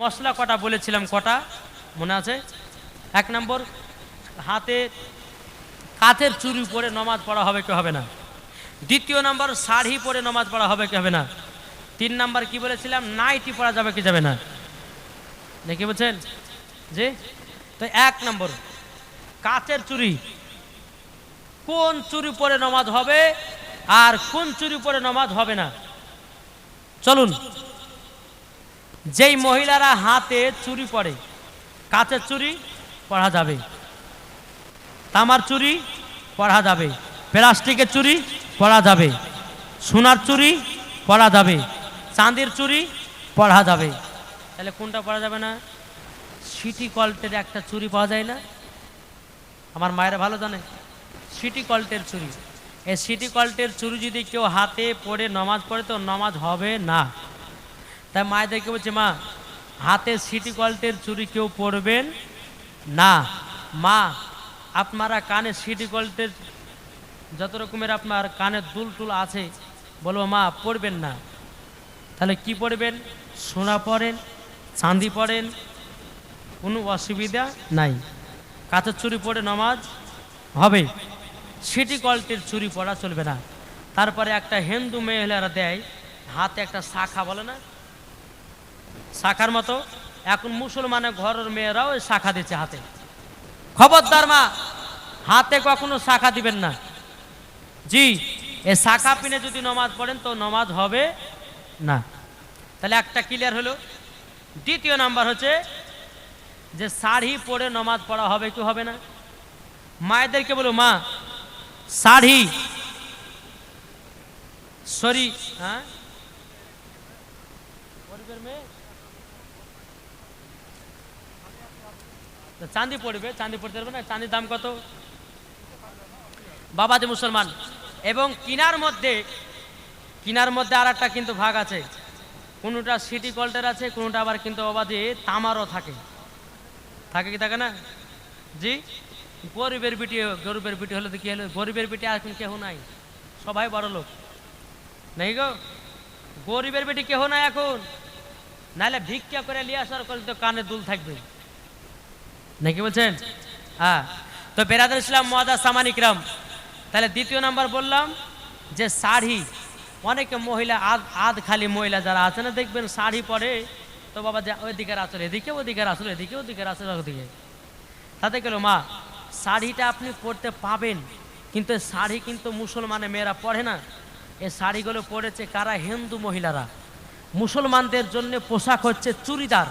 মশলা কটা বলেছিলাম, কটা? মনে আছে? এক নম্বর, হাতে কাঁধের চুরি পরে নমাজ পড়া হবে কি হবে না? দ্বিতীয় নম্বর, শাড়ি পরে নমাজ পড়া হবে কি হবে না? তিন নাম্বার, কি বলেছিলাম? নাইটি পরা যাবে কি যাবে না? দেখি বলছেন? যে তো এক নম্বর কাচের চুরি। কোন চুরি পরে নমাজ হবে আর কোন চুরি পরে নমাজ হবে না? চলুন। যেই মহিলারা হাতে চুরি পরে কাচের চুরি পড়া যাবে, তামার চুরি পড়া যাবে, প্লাস্টিকের চুরি পড়া যাবে, সোনার চুরি পড়া যাবে, চাঁদের চুরি পড়া যাবে। তাহলে কোনটা পড়া যাবে না? সিটি কল্টের একটা চুরি পাওয়া যায় না? আমার মায়েরা ভালো জানে, সিটি কল্টের চুরি। এই সিটি কল্টের চুরি যদি কেউ হাতে পড়ে, নমাজ পড়ে, তো নমাজ হবে না। তাই মায়েদেরকে বলছে, মা হাতে সিটি কল্টের চুরি কেউ পড়বেন না। মা, আপনারা কানে সিটি কল্টের যত রকমের আপনার কানের দুল টুল আছে, বলব, মা পড়বেন না। তাহলে কি পড়বেন সোনা পড়েন চাঁদি পড়েন কোনো অসুবিধা নাই। কাঁচের চুরি পড়ে নমাজ হবে। সিটি কল্টের চুরি পড়া চলবে না। তারপরে একটা হিন্দু মহিলারা দেয়, হাতে একটা শাখা বলে না? শাখার মতো। এখন মুসলমানের ঘরের মেয়েরাও ওই শাখা দিচ্ছে হাতে। খবরদার মা, হাতে কখনো শাখা দিবেন না। জি এ শাখা পিনে যদি নমাজ পড়েন তো নমাজ হবে না। তাহলে একটা ক্লিয়ার হলো। দ্বিতীয় নাম্বার হচ্ছে যে শাড়ি পরে নমাজ পড়া হবে কি হবে না? মায়েদেরকে বলো, মা, শাড়ি, সরি হ্যাঁ? মেয়ে? চাঁদি পড়বে, চাঁদি পড়তে পারবে না, চাঁদির দাম কত? বাবা যে মুসলমান, এবং কিনার মধ্যে কিনার মধ্যে আর একটা কিন্তু ভাগ আছে। কোনোটা সিটি কল্টের আছে, কোনোটা আবার কিন্তু বাবাজি তামারও থাকে। থাকে কি থাকে না? জি? গরিবের বিটি গরিবের বিটি হলে তো কি হলো? গরিবের বিটি আর এখন কেহ নাই? সবাই বড় লোক। নেই গো? গরিবের বেটি কেহ নাই এখন? নাহলে ভিক্ষা করে নিয়ে আসার করে তো কানে দুল থাকবে নাকি বলছেন? হ্যাঁ। তো বেরাদুল ইসলাম মহাদা সামানিকরাম তাহলে দ্বিতীয় নাম্বার বললাম যে শাড়ি, অনেকে মহিলা আধ আধ খালি মহিলা যারা আছে না, দেখবেন শাড়ি পরে তো বাবা যে ওইদিকের আসলে এদিকে ওদিকের আসলে এদিকে ওদিকের আসলে ওদিকে। তাতে গেল মা, শাড়িটা আপনি পরতে পাবেন, কিন্তু শাড়ি কিন্তু মুসলমানের মেয়েরা পরে না। এই শাড়িগুলো পরেছে কারা? হিন্দু মহিলারা। মুসলমানদের জন্য পোশাক হচ্ছে চুড়িদার।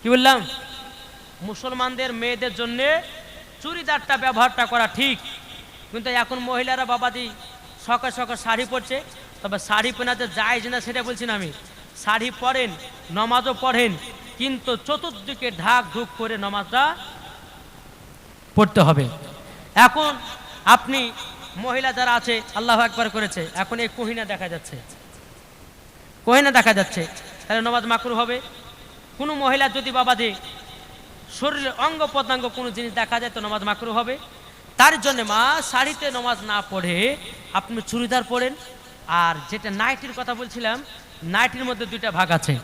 কি বললাম? মুসলমানদের মেয়েদের জন্য চুড়িদারটা ব্যবহারটা করা ঠিক। কিন্তু এখন মহিলারা বাবাজি সকাল সকাল শাড়ি পরছে, তবে শাড়ি পেনাতে যায় না সেটা বলছি না আমি। শাড়ি পরেন, নমাজও পড়েন, কিন্তু চতুর্দিকে ঢাক ঢুক করে নমাজটা পড়তে হবে। এখন আপনি মহিলা যারা আছে, আল্লাহ একবার করেছে, এখন এই কহিনা দেখা যাচ্ছে। কহিনা দেখা যাচ্ছে, তাহলে নমাজ মাকরু হবে। কোনো মহিলা যদি বাবাজি শরীরের অঙ্গ প্রত্যঙ্গ কোনো জিনিস দেখা যায় তো নমাজ মাকরু হবে। তার জন্য মা, শাড়িতে নমাজ না পড়ে আপনি চুড়িদার পরেন। আর যেটা নাইটির কথা বলছিলাম, নাইটির মধ্যে দুইটা ভাগ আছে।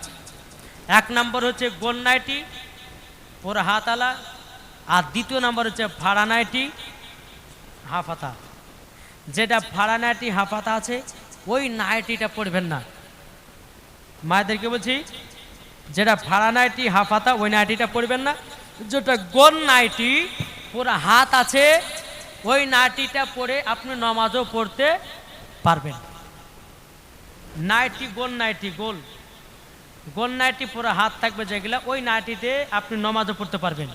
এক নম্বর হচ্ছে গোল নাইটি, পুরো হাতালা আর দ্বিতীয় নম্বর হচ্ছে ভাড়া নাইটি হাফাতা যেটা ভাড়া নাইটি হাফাতা আছে, ওই নাইটিটা পড়বেন না। মায়েদেরকে বলছি যেটা ভাড়া নাইটি, হাফ হাফাতা ওই নাইটিটা পরবেন না। যেটা গোল নাইটি, পুরো হাত আছে, ওই নাইটিটা পরে আপনি নমাজও পড়তে পারবেন। নাইটি গোল নাইটি, গোল। গোল নাইটি পুরো হাত থাকবে যেগুলা, ওই নাইটিতে আপনি নমাজও পড়তে পারবেন।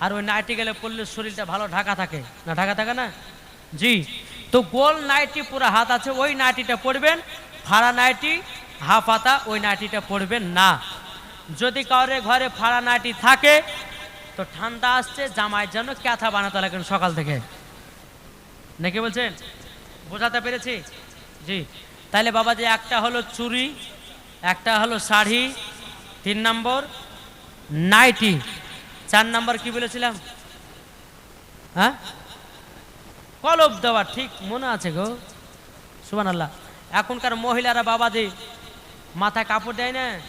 আর ওই নাইটি গেলে পড়লে শরীরটা ভালো ঢাকা থাকে। না ঢাকা থাকে না? জি। তো গোল নাইটি পুরো হাত আছে, ওই নাইটিটা পড়বেন ফাড়া নাইটি, হাফ হাতা, ওই নাইটিটা পড়বেন না। যদি কাউরে ঘরে ফাড়া নাইটি থাকে, তো ঠান্ডা আসছে, জামাইয়ের জন্য ক্যাথা বানাতে লাগেন সকাল থেকে। নাকি বলছেন? বোঝাতে পেরেছি? জি। তাহলে বাবা যে একটা হলো চুরি একটা হলো শাড়ি, তিন নম্বর নাইটি। চার নম্বর কি বলেছিলাম? হ্যাঁ? কলব দেওয়া, ঠিক মনে আছে গো। সুবান আল্লাহ এখনকার মহিলারা বাবা যে মাথায় কাপড় দেয় না?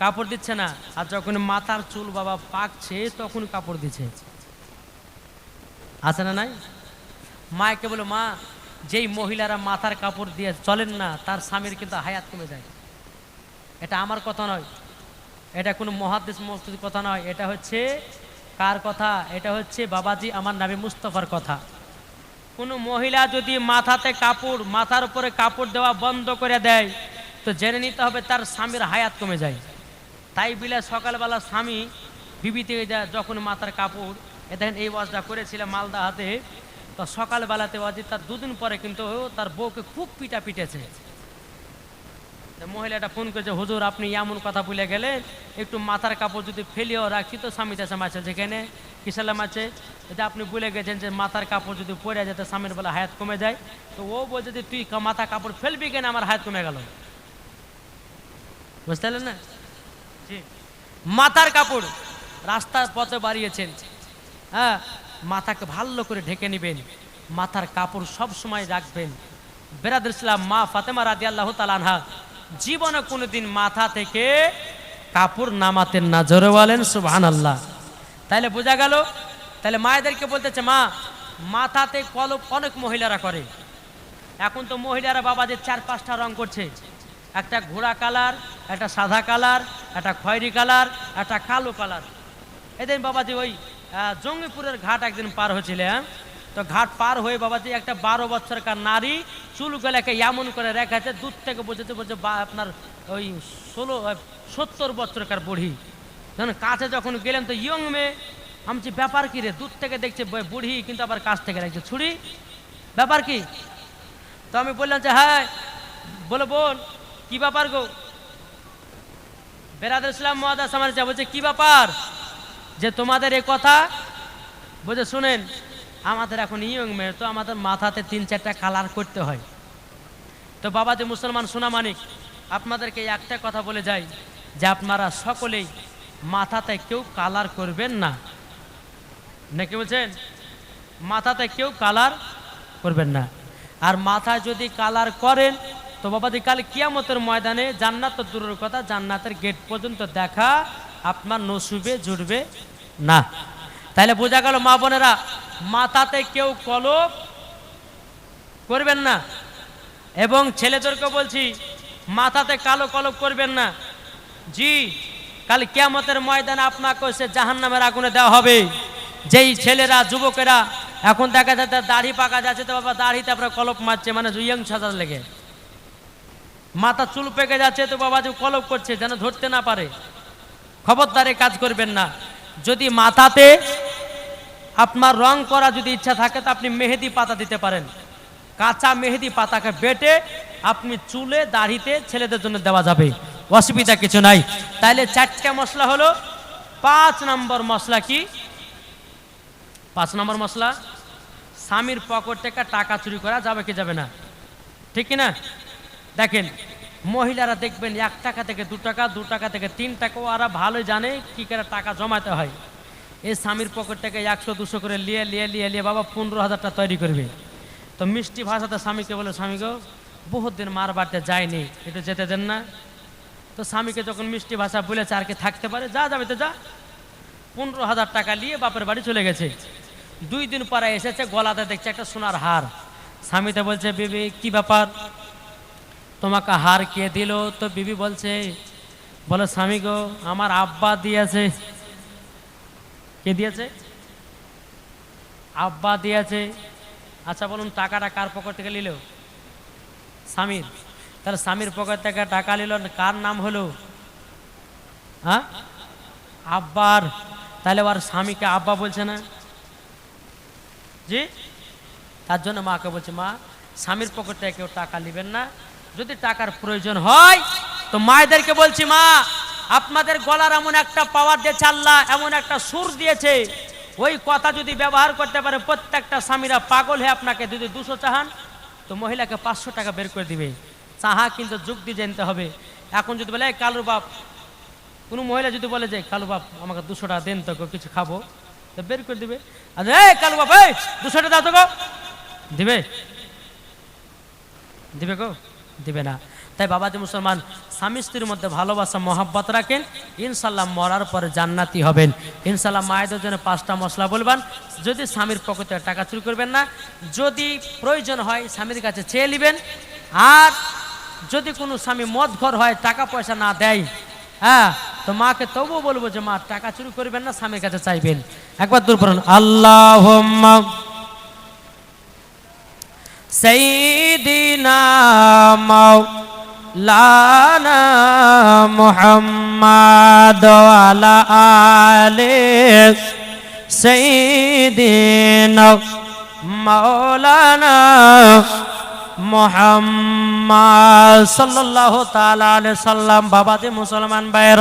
কাপড় দিচ্ছে না। আর যখন মাথার চুল বাবা পাকছে, তখন কাপড় দিচ্ছে। আছে না নাই? মাকে বলো, মা, যেই মহিলারা মাথার কাপড় দিয়ে চলেন না, তার স্বামীর কিন্তু হায়াত কমে যায়। এটা আমার কথা নয়। এটা কোনো মহাদেশ মস্তির কথা নয়। এটা হচ্ছে কার কথা? এটা হচ্ছে বাবাজি আমার নামে মুস্তফার কথা। কোনো মহিলা যদি মাথাতে কাপড়, মাথার উপরে কাপড় দেওয়া বন্ধ করে দেয়, তো জেনে নিতে হবে তার স্বামীর হায়াত কমে যায়। তাই বিলে সকালবেলা স্বামী বিবিতে যখন মাথার কাপড়, এ দেখেন এই ওয়াজটা করেছিলাম মালদা হাতে, তো সকালবেলাতে ওয়াজি তার দুদিন পরে কিন্তু তার বউকে খুব পিটা পিটেছে। মহিলাটা ফোন করেছে, হুজুর, আপনি এমন কথা বলে গেলেন, একটু মাথার কাপড় যদি ফেলিও রাখি তো স্বামী চাষে মাছে যেখানে কিসালা মাছে এটা আপনি বলে গেছেন যে মাথার কাপড় যদি পরে যেতে স্বামীর বলে হায়াত কমে যায়। তো ও বলছে যে, তুই মাথা কাপড় ফেলবি কেন? আমার হায়াত কমে গেল। বুঝতে পারলেন না? মাথার কাপড় রাস্তার পথে বাড়িয়েছেন। হ্যাঁ মাথাকে ভালো করে ঢেকে নেবেন। মাথার কাপড় সব সময় রাখবেন। বেরাদুল ইসলাম মা ফাতেমা রাদি আল্লাহ তালানহা জীবনে কোনোদিন মাথা থেকে কাপড় নামাতেন না জোরে বলেন সুবহান আল্লাহ তাইলে বোঝা গেল তাহলে মায়েদেরকে বলতেছে, মা, মাথাতে কলপ অনেক মহিলারা করে। এখন তো মহিলারা বাবাদের চার পাঁচটা রং করছে। একটা ঘোড়া কালার, একটা সাদা কালার একটা খয়েরি কালার, একটা কালো কালার। এদিন বাবাজি ওই জঙ্গিপুরের ঘাট একদিন পার হয়েছিল হ্যাঁ? তো ঘাট পার হয়ে বাবাজি একটা বারো বছরকার নারী চুলগুলাকে এমন করে রেখেছে, দূর থেকে বোঝাতে বলছে বা আপনার ওই ষোলো সত্তর বছরকার বুড়ি। যখন কাছে যখন গেলাম তো ইয়ং মেয়ে, আমি ব্যাপার কি রে? দূর থেকে দেখছে বুড়ি, কিন্তু আবার কাছ থেকে রাখছে ছুরি। ব্যাপার কি? তো আমি বললাম যে হ্যাঁ। বলে বল কি ব্যাপার গো? বেরাদ ইসলাম মহাদাস আমার যা বলছে, কি ব্যাপার? যে তোমাদের এই কথা? বলছে, শুনেন, আমাদের এখন ইয়ং মেয়ে, তো আমাদের মাথাতে তিন চারটা কালার করতে হয়। তো বাবা যে মুসলমান সোনা মানিক, আপনাদেরকে একটা কথা বলে যাই, যে আপনারা সকলেই মাথাতে কেউ কালার করবেন না। নাকি বলছেন? মাথাতে কেউ কালার করবেন না। আর মাথায় যদি কালার করেন তো বাবাদি কাল কিয়ামতের ময়দানে জান্নাত তো দূরের কথা, জান্নাতের গেট পর্যন্ত দেখা আপনার নসুবে জুড়বে না। তাহলে বোঝা গেল, মা বোনেরা, মাথাতে কেউ কলপ করবেন না এবং ছেলেদেরকে বলছি, মাথাতে কালো কলপ করবেন না। জি, কাল কিয়ামতের ময়দানে আপনাকে সে জাহান নামের আগুনে দেওয়া হবে। যেই ছেলেরা, যুবকেরা, এখন দেখা যাচ্ছে দাড়ি পাকা যাচ্ছে, তো বাবা, দাড়িতে আপনার কলপ মারছে মানে ইয়ং সাজার লেগে। মাথা চুল পেকে যাচ্ছে তো বাবা যে কলপ করছে, যেন ধরতে না পারে। খবরদারে কাজ করবেন না। যদি মাথাতে আপনার রং করা যদি ইচ্ছা থাকে, তো আপনি মেহেদি পাতা দিতে পারেন। কাঁচা মেহেদি পাতাকে বেটে আপনি চুলে, দাড়িতে ছেলেদের জন্য দেওয়া যাবে। অসুবিধা কিছু নাই। তাইলে চারটা মশলা হলো, পাঁচ নম্বর মশলা কি? পাঁচ নম্বর মশলা? স্বামীর পকেট থেকে টাকা চুরি করা যাবে কি যাবে না? ঠিক কি না? দেখেন, মহিলারা দেখবেন এক টাকা থেকে দু টাকা দু টাকা থেকে তিন টাকা, ওরা ভালো জানে কি করে টাকা জমাতে হয়। এই স্বামীর পকেট থেকে একশো, দুশো করে লিয়ে লিয়ে লিয়ে লিয়ে বাবা পনেরো হাজারটা তৈরি করবে। তো মিষ্টি ভাষাতে স্বামীকে বলে, স্বামী গো, বহুত দিন মার বাড়িতে যায়নি একটু যেতে দেন না। তো স্বামীকে যখন মিষ্টি ভাষা বলেছে, আর কি থাকতে পারে, যা যাবে তো যা। পনেরো হাজার টাকা নিয়ে বাপের বাড়ি চলে গেছে। দুই দিন পরে এসেছে, গলাতে দেখছে একটা সোনার হার। স্বামীতে বলছে, বিবি, কি ব্যাপার? তোমাকে হার কে দিল? তো বিবি বলছে, বলো স্বামী গো, আমার আব্বা দিয়েছে। কে দিয়েছে? আব্বা দিয়েছে। আচ্ছা বলুন, টাকাটা কার পকেট থেকে নিল? স্বামীর। তাহলে স্বামীর পকেট থেকে টাকা নিল, কার নাম হলো? হ্যাঁ? আব্বার। তাহলে ওর স্বামীকে আব্বা বলছে না? জি? তার জন্য মাকে বলছে, মা, স্বামীর পকেট থেকে কেউ টাকা নেবেন না। যদি টাকার প্রয়োজন হয়, তো মায়েদেরকে বলছি, মা, আপনাদের গলার এমন একটা পাওয়ার দিয়েছে আল্লাহ, এমন একটা সুর দিয়েছে। ওই কথা যদি ব্যবহার করতে পারে, প্রত্যেকটা স্বামীরা পাগল হয়ে আপনাকে যদি দুশো চাহান, তো মহিলাকে পাঁচশো টাকা বের করে দিবে। চাহা কিন্তু দিয়ে জানতে হবে। এখন যদি বলে, "এই কালুর বাপ, কোনো মহিলা যদি বলে যে কালু বাপ, আমাকে দুশো টাকা দেন তো কিছু খাব, তো বের করে দিবে। আর এই কালু বাপ, এই দুশো টাকা দাও তো দিবে? দিবে গো? দিবে না। তাই বাবাজি মুসলমান, স্বামী স্ত্রীর মধ্যে ভালোবাসা, মহাব্বত রাখেন। ইনশাল্লাহ মরার পরে জান্নাতি হবেন। ইনশাল্লাহ মায়েদের জন্য পাঁচটা মশলা বলবেন। যদি স্বামীর পকেটে টাকা চুরি করবেন না, যদি প্রয়োজন হয় স্বামীর কাছে চেয়ে নেবেন। আর যদি কোনো স্বামী মদ ঘর হয়, টাকা পয়সা না দেয় হ্যাঁ তো মাকে তবুও বলব যে মা, টাকা চুরি করবেন না, স্বামীর কাছে চাইবেন। একবার দূর পড়ুন। আল্লাহ সঈদিনা লানা মোহাম্মদ আলা আলে সঈদিনা মৌলানা মোহাম্মদ সাল্লাল্লাহু তাআলা আলাইহি সাল্লাম বাবা মুসলমান ভাইরা